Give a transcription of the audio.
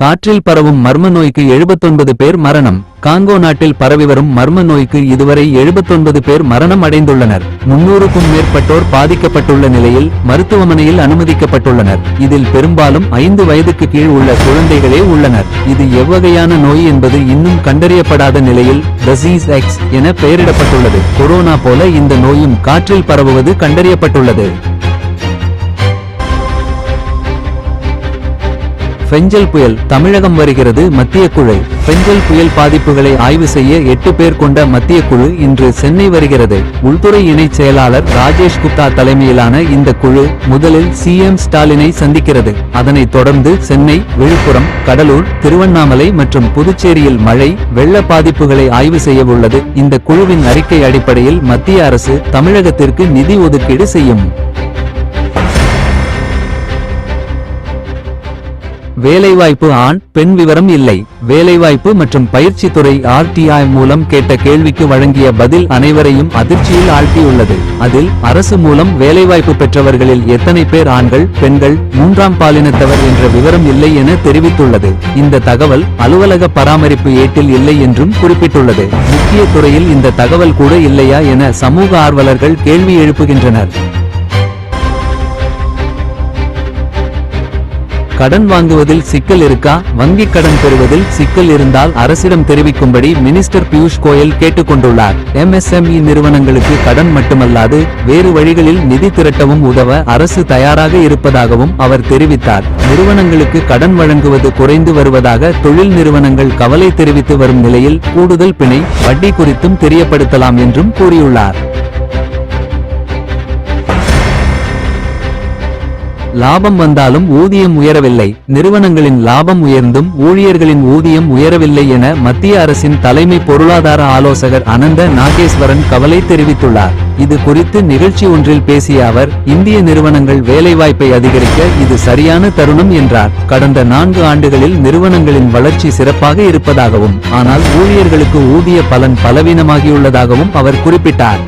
காற்றில் பரவும் மர்ம நோய்க்கு 79 பேர் மரணம். காங்கோ நாட்டில் பரவி வரும் மர்ம நோய்க்கு இதுவரை 79 பேர் மரணம் அடைந்துள்ளனர். முன்னூறுக்கும் மேற்பட்டோர் பாதிக்கப்பட்டுள்ள நிலையில் மருத்துவமனையில் அனுமதிக்கப்பட்டுள்ளனர். இதில் பெரும்பாலும் ஐந்து வயதுக்கு கீழ் உள்ள குழந்தைகளே உள்ளனர். இது எவ்வகையான நோய் என்பது இன்னும் கண்டறியப்படாத நிலையில் டசீஸ் எக்ஸ் என பெயரிடப்பட்டுள்ளது. கொரோனா போல இந்த நோயும் காற்றில் பரவுவது கண்டறியப்பட்டுள்ளது. பெஞ்சல் புயல் தமிழகம் வருகிறது மத்திய குழு. பெஞ்சல் புயல் பாதிப்புகளை ஆய்வு செய்ய எட்டு பேர் கொண்ட மத்திய குழு இன்று சென்னை வருகிறது. உள்துறை இணைச் செயலாளர் ராஜேஷ் குப்தா தலைமையிலான இந்த குழு முதலில் சிஎம் ஸ்டாலினை சந்திக்கிறது. அதனைத் தொடர்ந்து சென்னை விழுப்புரம் கடலூர் திருவண்ணாமலை மற்றும் புதுச்சேரியில் மழை வெள்ள பாதிப்புகளை ஆய்வு செய்ய உள்ளது. இந்த குழுவின் அறிக்கை அடிப்படையில் மத்திய அரசு தமிழகத்திற்கு நிதி ஒதுக்கீடு செய்யும். வேலைவாய்ப்பு ஆண் பெண் விவரம் இல்லை. வேலைவாய்ப்பு மற்றும் பயிற்சி துறை ஆர்டிஐ மூலம் கேட்ட கேள்விக்கு வழங்கிய பதில் அனைவரையும் அதிர்ச்சியில் ஆழ்த்தியுள்ளது. அதில் அரசு மூலம் வேலைவாய்ப்பு பெற்றவர்களில் எத்தனை பேர் ஆண்கள் பெண்கள் மூன்றாம் பாலினத்தவர் என்ற விவரம் இல்லை என தெரிவித்துள்ளது. இந்த தகவல் அலுவலக பராமரிப்பு ஏட்டில் இல்லை என்றும் குறிப்பிட்டுள்ளது. முக்கிய துறையில் இந்த தகவல் கூட இல்லையா என சமூக ஆர்வலர்கள் கேள்வி எழுப்புகின்றனர். கடன் வாங்குவதில் சிக்கல் இருக்கா? வங்கிக் கடன் பெறுவதில் சிக்கல் இருந்தால் அரசிடம் தெரிவிக்கும்படி மினிஸ்டர் பியூஷ் கோயல் கேட்டுக்கொண்டுள்ளார். எம்எஸ்எம்இ நிறுவனங்களுக்கு கடன் மட்டுமல்லாது வேறு வழிகளில் நிதி திரட்டவும் உதவ அரசு தயாராக இருப்பதாகவும் அவர் தெரிவித்தார். நிறுவனங்களுக்கு கடன் வழங்குவது குறைந்து வருவதாக தொழில் நிறுவனங்கள் கவலை தெரிவித்து வரும் நிலையில் கூடுதல் பிணை வட்டி குறித்தும் தெரியப்படுத்தலாம் என்றும் கூறியுள்ளார். லாபம் வந்தாலும் ஊதியம் உயரவில்லை. நிறுவனங்களின் லாபம் உயர்ந்தும் ஊழியர்களின் ஊதியம் உயரவில்லை என மத்திய அரசின் தலைமை பொருளாதார ஆலோசகர் அனந்த நாகேஸ்வரன் கவலை தெரிவித்துள்ளார். இது குறித்து நிகழ்ச்சி ஒன்றில் பேசிய அவர் இந்திய நிறுவனங்கள் வேலைவாய்ப்பை அதிகரிக்க இது சரியான தருணம் என்றார். கடந்த நான்கு ஆண்டுகளில் நிறுவனங்களின் வளர்ச்சி சிறப்பாக இருப்பதாகவும் ஆனால் ஊழியர்களுக்கு ஊதிய பலன் பலவீனமாகியுள்ளதாகவும் அவர் குறிப்பிட்டார்.